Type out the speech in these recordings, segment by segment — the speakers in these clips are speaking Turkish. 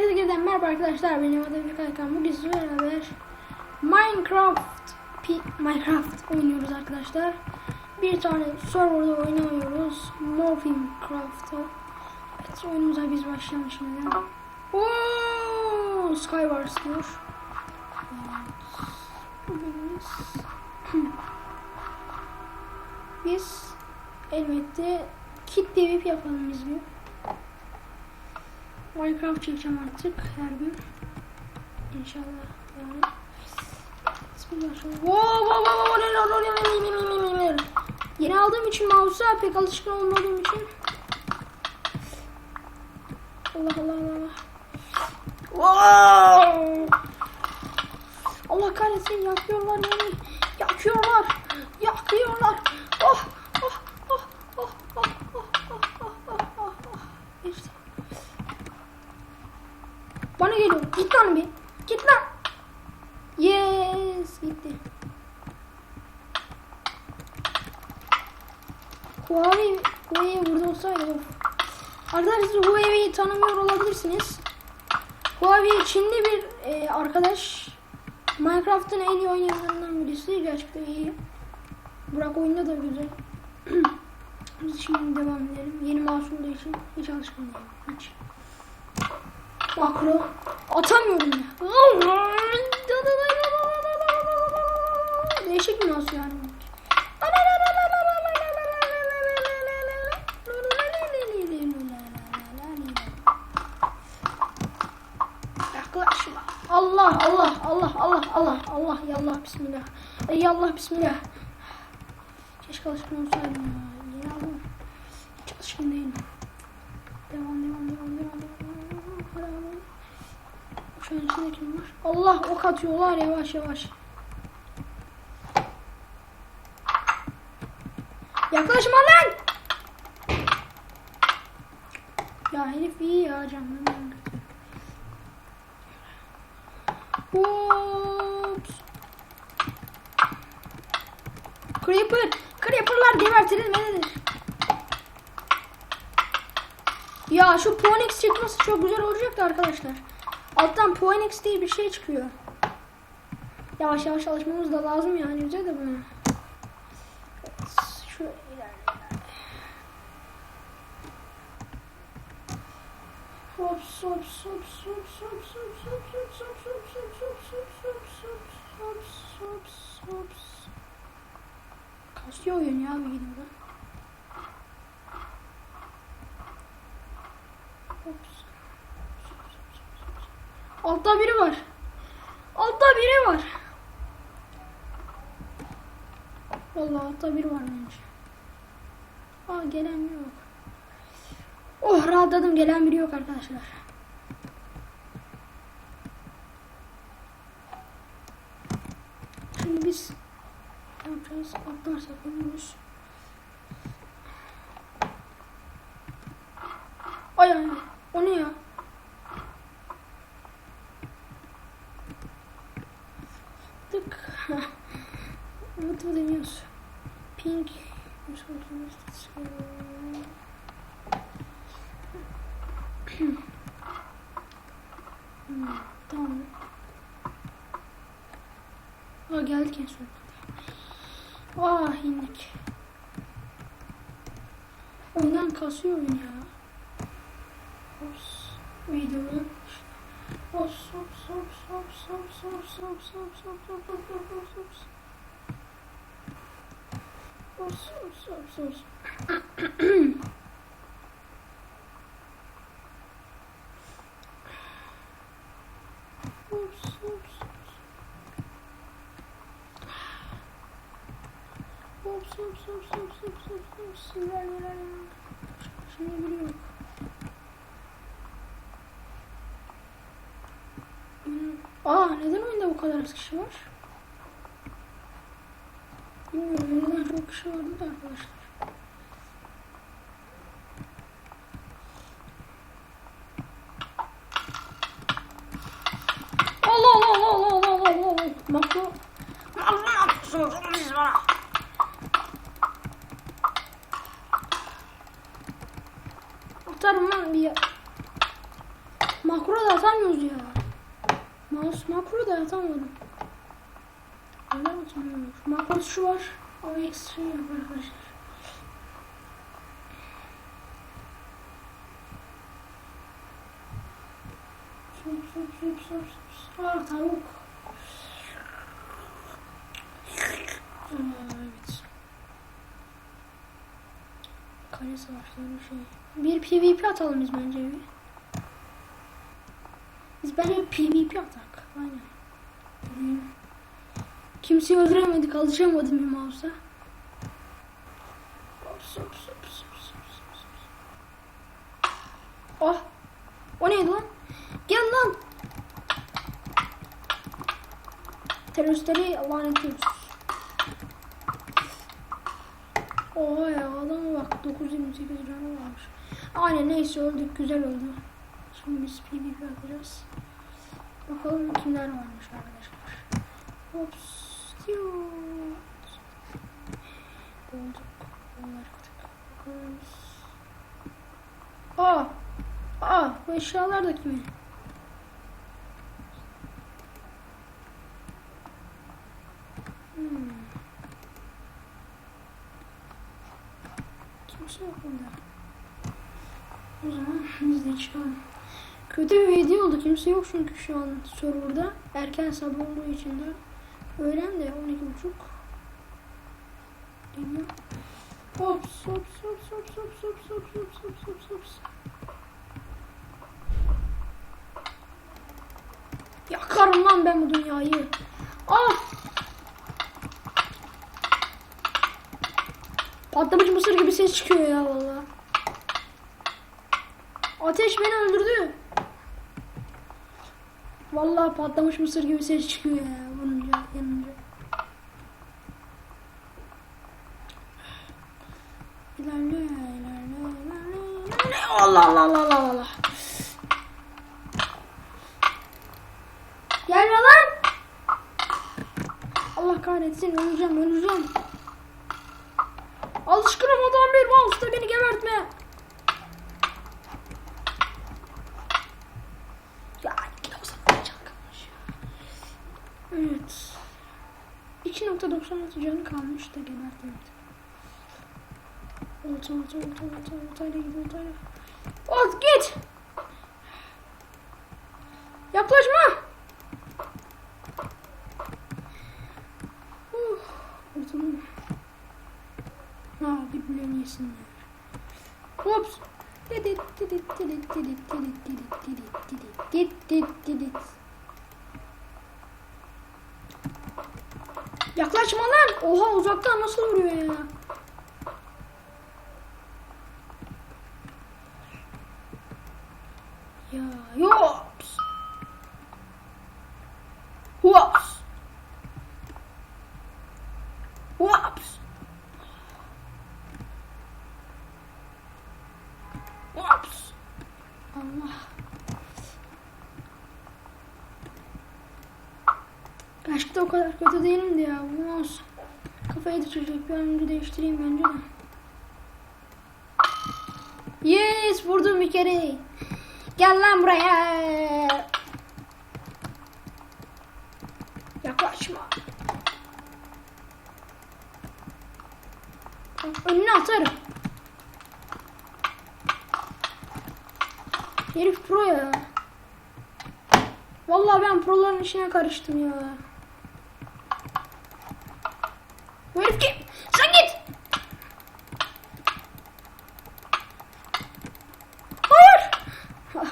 Herkese yeniden merhaba arkadaşlar. Benim adım Emre Kaykan. Bugün sizlerle beraber Minecraft P- Minecraft oynuyoruz arkadaşlar. Bir tane serverda oynuyoruz. Morphingcraft'ta. Evet oyunumuza biz başlayalım şimdi. Oo, Skywars diyor. Biz elbette kit PvP yapalım biz bir. Minecraft çekeceğim artık her gün. İnşallah yani. Yeni aldığım için mouse'a pek alışkın olmadığım için. Allah Allah Allah. Wow. Allah kahretsin yakıyorlar beni. Yakıyorlar. Yakıyorlar. Lan bir. Git lan. Yes. Gitti. Huawei, Huawei burada olsaydı. Arkadaşlar Huawei'yi tanımıyor olabilirsiniz. Huawei Çinli bir e, arkadaş. Minecraft'ın en iyi oynayanlarından birisi. Gerçekten iyi. Burak oyunda da güzel. Biz şimdi devam edelim. Yeni olduğu için hiç alışkın değilim. Hiç. Makro. Atamıyorum ya. Değişik bir mouse yani. Yaklaşma. Allah Allah Allah Allah Allah Allah ya Allah bismillah. Ey Allah bismillah. Keşke alışkın olsaydım ya. Yeni aldım. Hiç alışkın değilim. Devam devam devam devam devam. An içinde kim var? Allah ok atıyorlar yavaş yavaş. Yaklaşma lan! Ya herif iyi ya canım. Ups. Creeper. Creeper'lar gebertilmelidir. Ya şu Phoenix çıkması çok güzel olacaktı arkadaşlar. Alttan Phoenix diye bir şey çıkıyor. Yavaş yavaş alışmamız da lazım yani bize de buna. Evet, şuraya ilerleyelim. Hops hops hops hops hops hops hops hops hops hops hops hops hops hops hops hops hops Kasıyor oyun ya bir yine Hops. Altta biri var. Altta biri var. Vallahi altta biri var bence. Aa gelen yok. Oh rahatladım gelen biri yok arkadaşlar. Şimdi biz yapacağız? Atlarsak ölürüz. Ay ay. O ne ya? Hmm, tamam. Aa geldik en son. Ah indik. Ondan kasıyor oyun ya. Ops. Videoyu. Ops ops ops ops ops ops ops ops ops ops ops ops ops ops. Ops ops ops ops. Ops Ops ops ops ops ops. Ver ver ver. Şimdi. Aa neden oyunda bu kadar az kişi var? Bilmiyorum oyunda çok kişi vardı da arkadaşlar. Atarım lan bir Makro da atamıyoruz ya. Mouse makro da atamıyorum. Neden atamıyorum? Makro şu var. Ama ekstra yok arkadaşlar. Sup sup sup sup sup. Aa tavuk. Aa, evet. Kale savaşları şey. Bir PvP atalım biz bence bir. Biz bence PvP atak. Aynen. Hmm. Kimseyi öldüremedik. Alışamadım bir mouse'a. Oh. O neydi lan? Gel lan. Teröristleri ya adama bak 928 canı varmış. Aynen neyse öldük güzel oldu. Şimdi biz PvP atacağız. Bakalım kimler varmış arkadaşlar. Hops. Bulduk. Bunları. Aa. Aa bu eşyalar da kimin? Hmm. Kimse yok bunda. O çıkalım. Kötü bir video oldu. Kimse yok çünkü şu an serverda. Erken sabah olduğu için de. Öğlen de 12.30. Bilmiyorum. Hop hop hop hop hop hop hop hop hop hop hop. Yakarım lan ben bu dünyayı. Ah! Patlamış mısır gibi ses çıkıyor ya valla. Ateş beni öldürdü. Vallahi patlamış mısır gibi ses çıkıyor ya vurunca yanınca. İlerle ilerle ilerle. Allah Allah Allah Allah Allah. Gelme lan. Allah kahretsin öleceğim öleceğim. Alışkınım adam bir mouse da beni gebertme. Ya iki doksan can kalmış ya. Evet. 2.96 canı kalmış da gebertemedim. Olta olta olta olta oltayla git oltayla. Ot git. Yaklaşma. Uh, kurtuldum. Ha birbirlerini yesinler. Hops. Didit didit didit didit didit didit didit didit didit didit didit. Yaklaşma lan. Oha uzaktan nasıl vuruyor? Ya yops. Hops. Hops. Hops. Allah. Gerçekten o kadar kötü değilim ya. Bu mouse kafayı düşürecek. Bir an önce değiştireyim bence de. Yes vurdum bir kere. Gel lan buraya. Yaklaşma. Önüne atarım. Herif pro ya. Vallahi ben proların işine karıştım ya. Bu herif kim? Sen git. Hayır. Ah.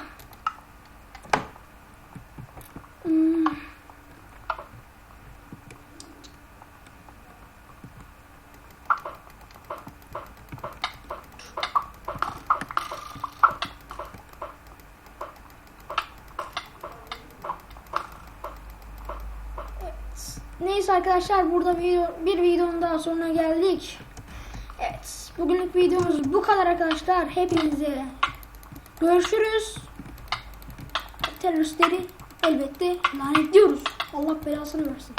Hmm. Neyse arkadaşlar burada video, bir videonun daha sonuna geldik. Evet bugünlük videomuz bu kadar arkadaşlar. Hepinize görüşürüz. Teröristleri elbette lanetliyoruz. Allah belasını versin.